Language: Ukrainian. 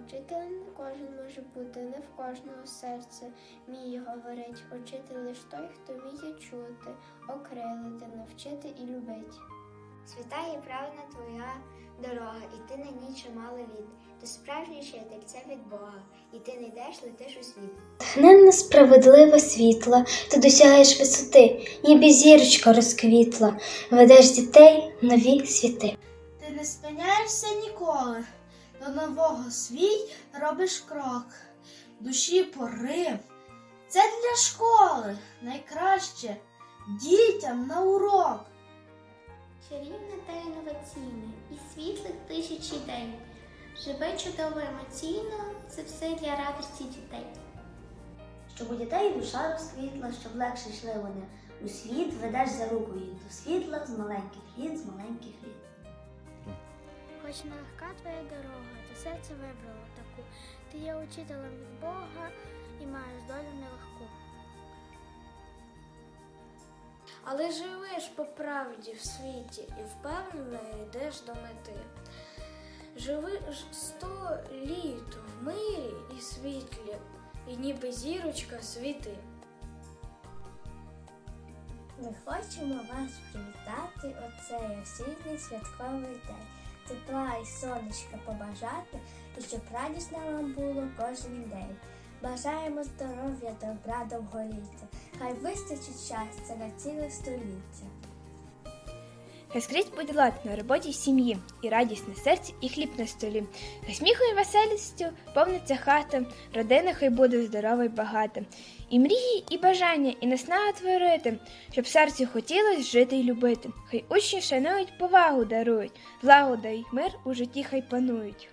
Учителем не кожен може бути, не в кожного серце вміє говорить. Учитель лиш той, хто вміє чути, окрилити, навчити і любить. Свята і правильна твоя дорога, і ти на ній чимало літ. Ти справжній вчитель, це від Бога, і ти не йдеш, летиш у світ. Тхненна справедлива світла, ти досягаєш висоти, ніби зірочка розквітла, ведеш дітей в нові світи. Ти не спиняєшся ніколи, до нового свій робиш крок, душі порив. Це для школи найкраще дітям на урок. Чарівне та інноваційне, і світлих тисячі день. Живе чудово емоційно, це все для радості дітей. Щоб у дітей душа розквітла, щоб легше йшли вони у світ, ведеш за руку їх до світла з маленьких літ, з маленьких літ. Хоч нелегка твоя дорога, ти серце вибрало таку. Ти є учителем від Бога і маєш долю нелегку. Але живеш по правді в світі і впевнено йдеш до мети. Живи сто літ в мирі і світлі, і ніби зірочка світи. Ми хочемо вас привітати оцей осінній святковий день. Тепла і сонечка побажати, і щоб радісно вам було кожен день. Бажаємо здоров'я, добра, довголіття. Хай вистачить щастя на ціле століття. Скрізь будь лад на роботі й сім'ї, і радість на серці, і хліб на столі. Хай сміхом і веселістю повниться хата, родина хай буде здорова й багата. І мрії, і бажання, і наснага творити, щоб серцю хотілось жити й любити. Хай учні шанують, повагу дарують, злагода й мир у житті хай панують.